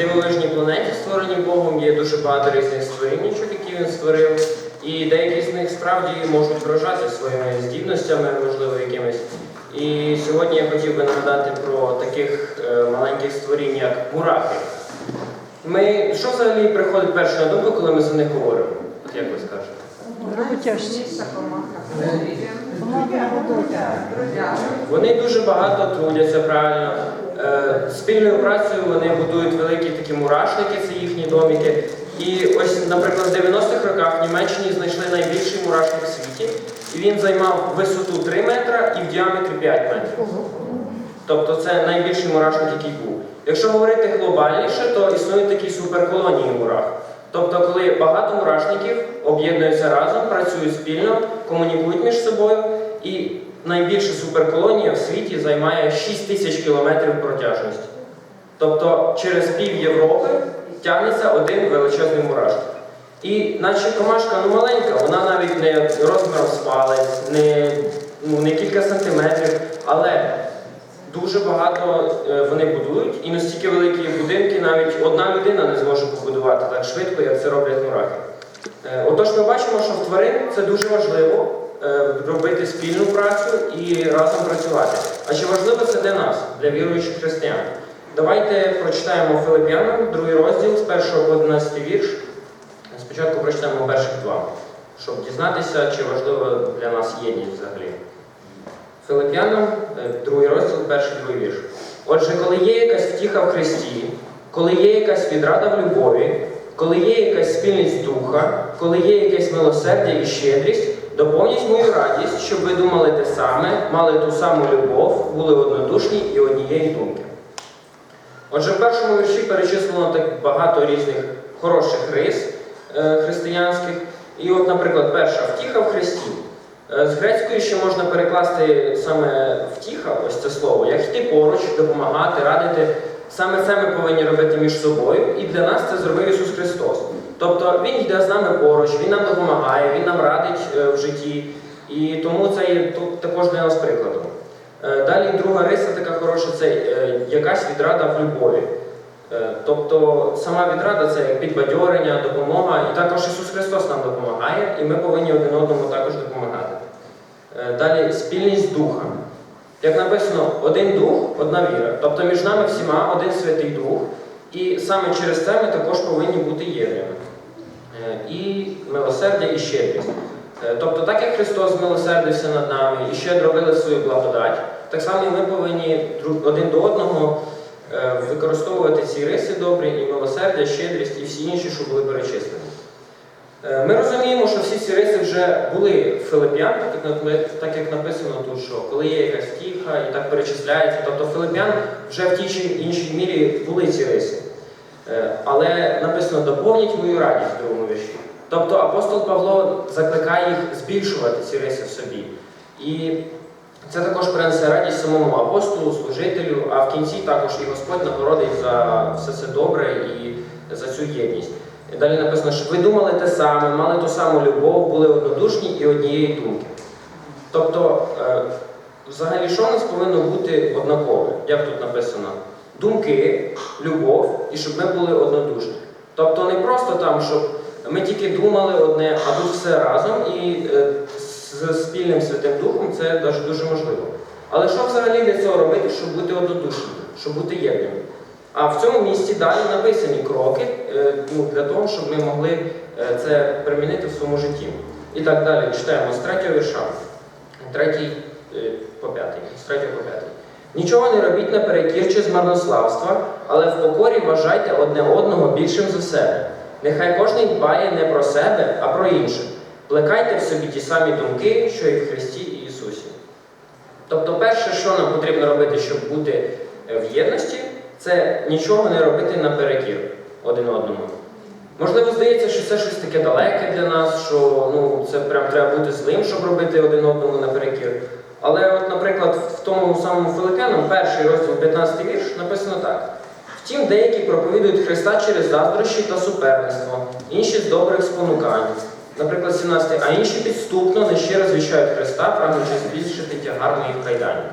дивовижній планеті, створеній Богом, є дуже багато різних створіннячок, які він створив. І деякі з них справді можуть вражати своїми здібностями, можливо, якимись. І сьогодні я хотів би нагадати про таких е, маленьких створінь, як мурахи. Ми, що взагалі приходить перше на думку, коли ми за них говоримо? От як ви скажете? Вони дуже багато трудяться правильно. Е, Спільною працею вони будують великі такі мурашники, це їхні домики. І ось, наприклад, в 90-х роках в Німеччині знайшли найбільший мурашник в світі, і він займав висоту 3 метра і в діаметрі 5 метрів. Тобто це найбільший мурашник, який був. Якщо говорити глобальніше, то існують такі суперколонії мурах. Тобто, коли багато мурашників об'єднуються разом, працюють спільно, комунікують між собою, і найбільша суперколонія в світі займає 6 тисяч кілометрів протяжності. Тобто через пів Європи тягнеться один величезний мурашник. І наче комашка ну, маленька, вона навіть не розміром з не, ну, не кілька сантиметрів, але дуже багато е, вони будують, і настільки великі будинки навіть одна людина не зможе побудувати так швидко, як це роблять мурахи. Е, Отож, ми бачимо, що в тварин це дуже важливо робити спільну працю і разом працювати. А чи важливо це для нас, для віруючих християн? Давайте прочитаємо Филип'янам, другий розділ з 1 по 11 вірш. Спочатку прочитаємо перших два, щоб дізнатися, чи важлива для нас єдність взагалі. Филип'янам, е, другий розділ, перший другий вірш. Отже, коли є якась втіха в Христі, коли є якась відрада в любові, коли є якась спільність духа, коли є якесь милосердя і щедрість, доповніть мою радість, щоб ви думали те саме, мали ту саму любов, були однодушні і однієї думки. Отже, в першому вірші перечислено так багато різних хороших рис е, християнських. І от, наприклад, перша втіха в Христі. Е, З грецької ще можна перекласти саме втіха, ось це слово, як йти поруч, допомагати, радити. Саме це ми повинні робити між собою, і для нас це зробив Ісус Христос. Тобто Він йде з нами поруч, Він нам допомагає, Він нам радить е, в житті, і тому це є також для нас прикладом. Е, Далі друга риса така хороша це е, якась відрада в любові. Тобто сама відрада це як підбадьорення, допомога, і також Ісус Христос нам допомагає, і ми повинні один одному також допомагати. Далі спільність духа. Як написано, один дух, одна віра. Тобто між нами всіма один святий дух, і саме через це ми також повинні бути єдними. Е, І милосердя, і щедрість. Е, Тобто, так як Христос змилосердився над нами і щедро вилив свою благодать, так само ми повинні один до одного е, використовувати ці риси добрі, і милосердя, щедрість і всі інші, що були перечислені. Ми розуміємо, що всі ці риси вже були Филип'ян, так як написано тут, що коли є якась втіха і так перечисляється. Тобто Филип'ян вже в тій чи іншій мірі були ці риси. Е, Але написано доповніть мою радість в другому вірші. Тобто апостол Павло закликає їх збільшувати ці риси в собі. І це також принесе радість самому апостолу, служителю, а в кінці також і Господь нагородить за все це добре і за цю єдність. І далі написано, щоб ви думали те саме, мали ту саму любов, були однодушні і однієї думки. Тобто, е, взагалі, що в нас повинно бути однакове? Як тут написано? Думки, любов і щоб ми були однодушні. Тобто не просто там, щоб ми тільки думали одне, а тут все разом, і е, з спільним Святим Духом це дуже, можливо. Але що взагалі для цього робити, щоб бути однодушними, щоб бути єдними? А в цьому місці далі написані кроки е, ну, для того, щоб ми могли е, це примінити в своєму житті. І так далі читаємо з третього вірша, третій по п'ятий, з третього по п'ятий. Нічого не робіть наперекір чи з марнославства, але в покорі вважайте одне одного більшим за себе. Нехай кожен дбає не про себе, а про інших. Плекайте в собі ті самі думки, що і в Христі і Ісусі. Тобто, перше, що нам потрібно робити, щоб бути е, в єдності, це нічого не робити наперекір один одному. Можливо, здається, що це щось таке далеке для нас, що ну, це прям треба бути злим, щоб робити один одному наперекір. Але, от, наприклад, в тому самому Филип'янам, перший розділ 15 вірш, написано так. Втім, деякі проповідують Христа через заздрощі та суперництво, інші з добрих спонукань. Наприклад, 17, а інші підступно нещиро звіщають Христа, прагнучи збільшити тягар моїх кайданів.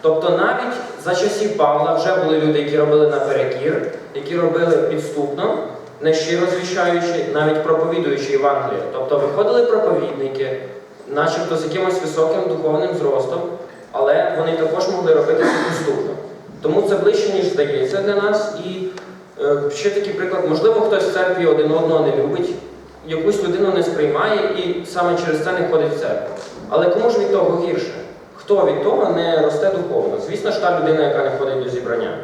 Тобто навіть за часів Павла вже були люди, які робили наперекір, які робили підступно, нещиро звіщаючи, навіть проповідуючи Євангеліє. Тобто виходили проповідники, начебто з якимось високим духовним зростом, але вони також могли робити це підступно. Тому це ближче, ніж здається для нас. І е, ще такий приклад, можливо, хтось в церкві один одного не любить, якусь людину не сприймає і саме через це не ходить в церкву. Але кому ж від того гірше? Хто від того не росте духовно? Звісно ж, та людина, яка не ходить до зібрання.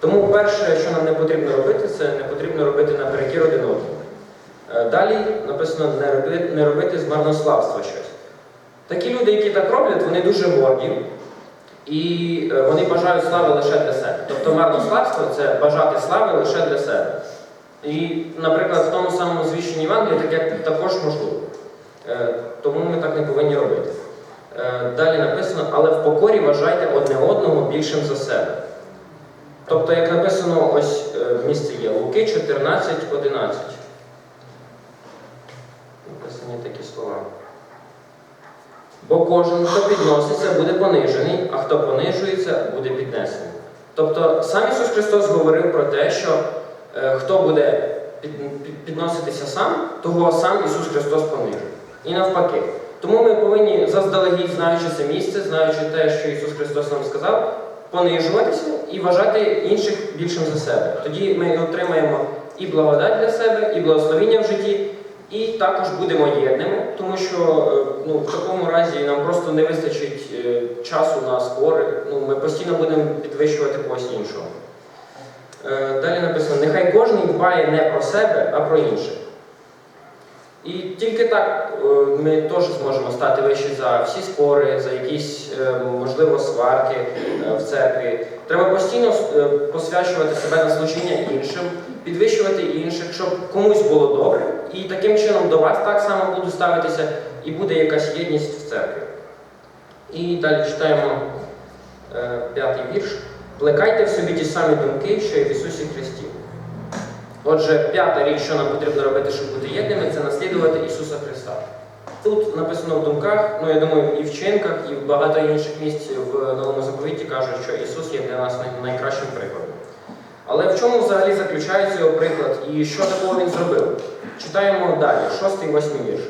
Тому перше, що нам не потрібно робити, це не потрібно робити наперекір один одному. Е, Далі написано не робити, не робити з марнославства щось. Такі люди, які так роблять, вони дуже горді і е, вони бажають слави лише для себе. Тобто марнославство це бажати слави лише для себе. І, наприклад, в тому самому звіщенні Євангелії таке також можливо. Е, Тому ми так не повинні робити. Далі написано, але в покорі вважайте одне одного більшим за себе. Тобто, як написано, ось е, в місці є Луки 14, 11. Написані такі слова. Бо кожен, хто підноситься, буде понижений, а хто понижується, буде піднесений. Тобто сам Ісус Христос говорив про те, що е, хто буде під- під- підноситися сам, того сам Ісус Христос понижує. І навпаки. Тому ми повинні заздалегідь, знаючи це місце, знаючи те, що Ісус Христос нам сказав, понижуватися і вважати інших більшим за себе. Тоді ми отримаємо і благодать для себе, і благословіння в житті, і також будемо єдними, тому що е, ну, в такому разі нам просто не вистачить е, часу на збори. Ну, ми постійно будемо підвищувати когось іншого. Е, Далі написано: нехай кожен дбає не про себе, а про інших. І тільки так е, ми теж зможемо стати вищі за всі спори, за якісь, е, можливо, сварки е, в церкві. Треба постійно посвячувати себе на служіння іншим, підвищувати інших, щоб комусь було добре, і таким чином до вас так само будуть ставитися, і буде якась єдність в церкві. І далі читаємо п'ятий вірш. Плекайте в собі ті самі думки, що і в Ісусі Христі. Отже, п'ята річ, що нам потрібно робити, щоб бути єдними, це наслідувати Ісуса Христа. Тут написано в думках, ну я думаю, і в вчинках, і в багато інших місць в новому заповіті кажуть, що Ісус є для нас найкращим прикладом. Але в чому взагалі заключається його приклад і що такого він зробив? Читаємо далі, шостий, восьмий вірш.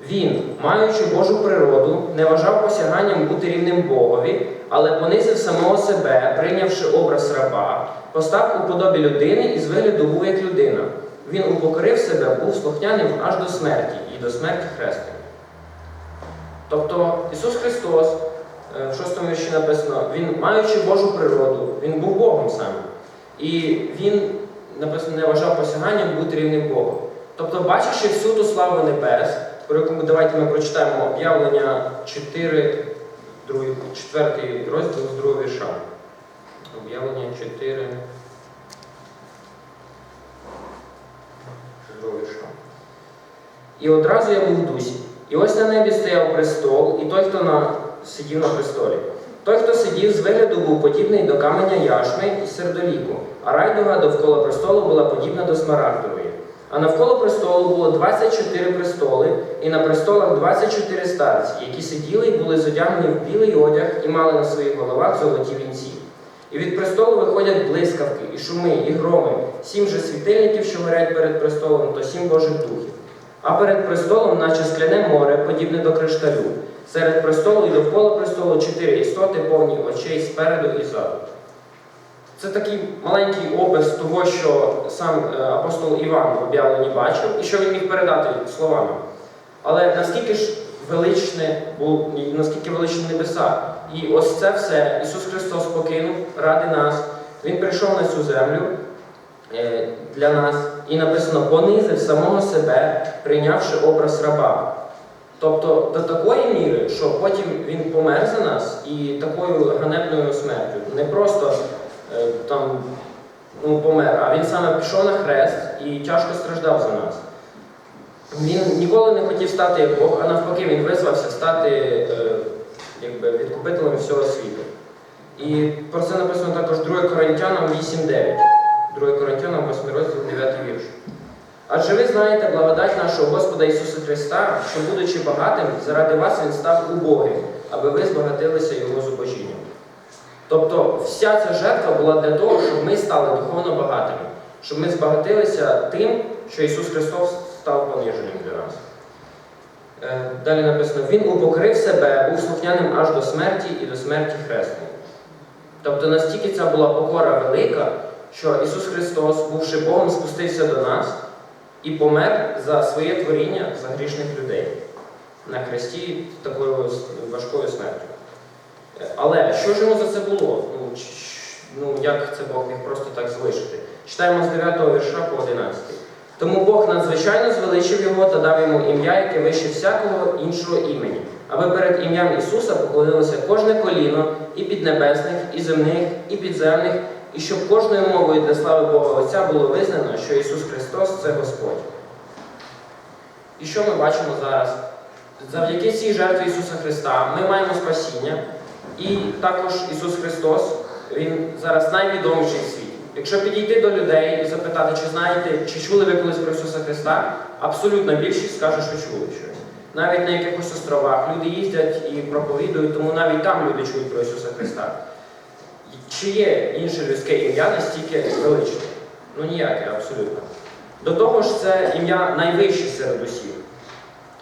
Він, маючи Божу природу, не вважав посяганням бути рівним Богові, але понизив самого себе, прийнявши образ раба, постав у подобі людини і з вигляду був як людина. Він упокорив себе, був слухняним аж до смерті і до смерті хрестної. Тобто Ісус Христос, е, в шостому вірші написано, Він, маючи Божу природу, Він був Богом сам. І Він, написано, не вважав посяганням бути рівним Богом. Тобто, бачивши всю ту славу небес, давайте ми прочитаємо об'явлення 4, 4 розділ з другого вірша. Об'явлення 4. з вірша. І одразу я був в дусі. І ось на небі стояв престол, і той, хто на... сидів на престолі. Той, хто сидів з вигляду, був подібний до каменя яшми і сердоліку, а райдуга довкола престолу була подібна до смарагдової. А навколо престолу було 24 престоли, і на престолах 24 старці, які сиділи і були зодягнені в білий одяг і мали на своїх головах золоті вінці. І від престолу виходять блискавки, і шуми, і громи, сім же світильників, що горять перед престолом, то сім Божих духів. А перед престолом, наче скляне море, подібне до кришталю. Серед престолу і довкола престолу чотири істоти, повні очей спереду і ззаду. Це такий маленький опис того, що сам е, апостол Іван в об'явленні бачив, і що він міг передати словами. Але наскільки ж величне було, наскільки величні небеса. І ось це все Ісус Христос покинув ради нас. Він прийшов на цю землю е, для нас і написано понизив самого себе, прийнявши образ раба. Тобто до такої міри, що потім він помер за нас і такою ганебною смертю. Не просто там ну, помер, а він саме пішов на хрест і тяжко страждав за нас. Він ніколи не хотів стати як Бог, а навпаки, він визвався стати е, якби, відкупителем всього світу. І про це написано також 2 Коринтянам 8.9. 2 Коринтянам 8 розділ 9 вірш. Адже ви знаєте благодать нашого Господа Ісуса Христа, що, будучи багатим, заради вас Він став убогим, аби ви збагатилися Його зубожінням. Тобто вся ця жертва була для того, щоб ми стали духовно багатими, щоб ми збагатилися тим, що Ісус Христос став пониженим для нас. Е, Далі написано: Він упокорив себе, був слухняним аж до смерті і до смерті хресної. Тобто настільки ця була покора велика, що Ісус Христос, бувши Богом, спустився до нас і помер за своє творіння, за грішних людей на хресті такою важкою смертю. Але що ж йому за це було? Ну, ну як це Бог міг просто так залишити? Читаємо з 9 вірша по 11. Тому Бог надзвичайно звеличив його та дав йому ім'я, яке вище всякого іншого імені, аби перед ім'ям Ісуса поклонилося кожне коліно і піднебесних, і земних, і підземних, і щоб кожною мовою для слави Бога Отця було визнано, що Ісус Христос це Господь. І що ми бачимо зараз? Завдяки цій жертві Ісуса Христа ми маємо спасіння, і також Ісус Христос, Він зараз найвідоміший в світі. Якщо підійти до людей і запитати, чи знаєте, чи чули ви колись про Ісуса Христа, абсолютно більшість скаже, що чули щось. Навіть на якихось островах люди їздять і проповідують, тому навіть там люди чують про Ісуса Христа. Чи є інше людське ім'я настільки величне? Ну ніяке, абсолютно. До того ж, це ім'я найвище серед усіх.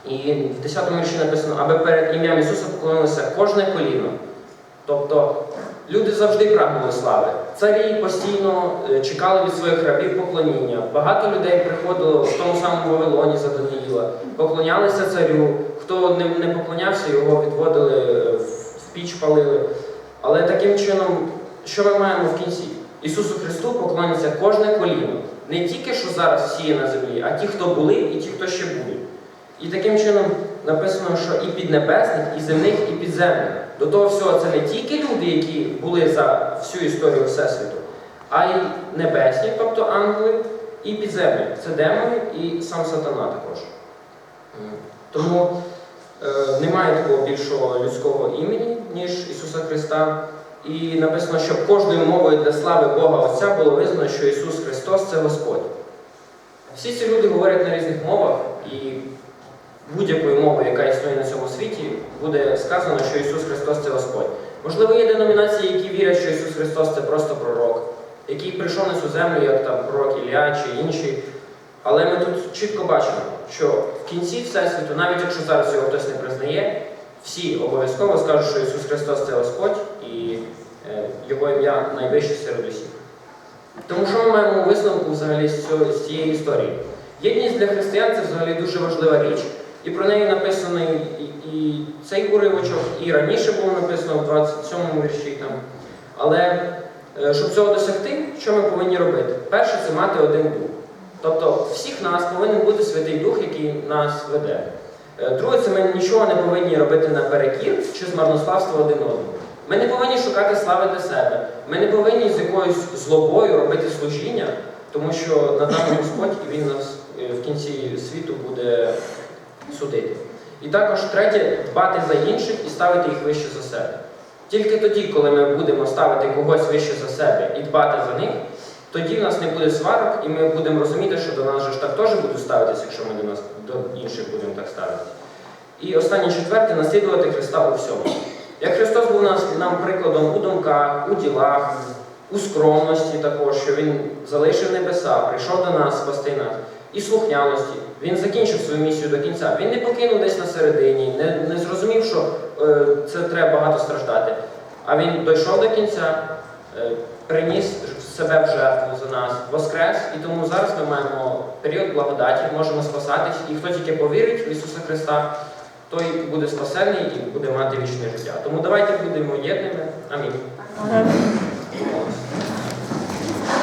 І в 10 му вірші написано, аби перед ім'ям Ісуса поклонилося кожне коліно. Тобто люди завжди прагнули слави. Царі постійно е, чекали від своїх рабів поклоніння. Багато людей приходило в тому самому Вавилоні за Даниїла, поклонялися царю. Хто не, поклонявся, його відводили е, в піч палили. Але таким чином, що ми маємо в кінці? Ісусу Христу поклоняться кожне коліно. Не тільки, що зараз всі є на землі, а ті, хто були, і ті, хто ще будуть. І таким чином написано, що і піднебесних, і земних, і підземних. До того всього, це не тільки люди, які були за всю історію Всесвіту, а й небесні, тобто ангели, і підземні. Це демони і сам сатана також. Тому е, немає такого більшого людського імені, ніж Ісуса Христа. І написано, щоб кожною мовою для слави Бога Отця було визнано, що Ісус Христос це Господь. Всі ці люди говорять на різних мовах, і будь-якою мовою, яка існує на цьому світі, буде сказано, що Ісус Христос це Господь. Можливо, є деномінації, які вірять, що Ісус Христос це просто пророк, який прийшов на цю землю, як там пророк Ілля чи інші. Але ми тут чітко бачимо, що в кінці Всесвіту, навіть якщо зараз його хтось не признає, всі обов'язково скажуть, що Ісус Христос це Господь і е, Його ім'я найвище серед усіх. Тому що ми маємо висновку взагалі з цієї історії? Єдність для християн це взагалі дуже важлива річ, і про неї написано і, і, цей уривочок, і раніше було написано в 27-му вірші там. Але е, щоб цього досягти, що ми повинні робити? Перше це мати один дух. Тобто всіх нас повинен бути Святий Дух, який нас веде. Е, Друге, це ми нічого не повинні робити наперекір чи з марнославства один одному. Ми не повинні шукати слави для себе. Ми не повинні з якоюсь злобою робити служіння, тому що над нами Господь і Він нас е, в кінці світу буде судити. І також третє дбати за інших і ставити їх вище за себе. Тільки тоді, коли ми будемо ставити когось вище за себе і дбати за них, тоді в нас не буде сварок, і ми будемо розуміти, що до нас же ж так теж будуть ставитися, якщо ми до нас до інших будемо так ставитися. І останнє четверте наслідувати Христа у всьому. Як Христос був нас, нам прикладом у думках, у ділах, у скромності також, що Він залишив небеса, прийшов до нас спасти нас, і слухняності. Він закінчив свою місію до кінця. Він не покинув десь на середині, не, не зрозумів, що е, це треба багато страждати. А він дійшов до кінця, е, приніс себе в жертву за нас, воскрес, і тому зараз ми маємо період благодаті, можемо спасатись, і хто тільки повірить в Ісуса Христа, той буде спасений і буде мати вічне життя. Тому давайте будемо єдними. Амінь.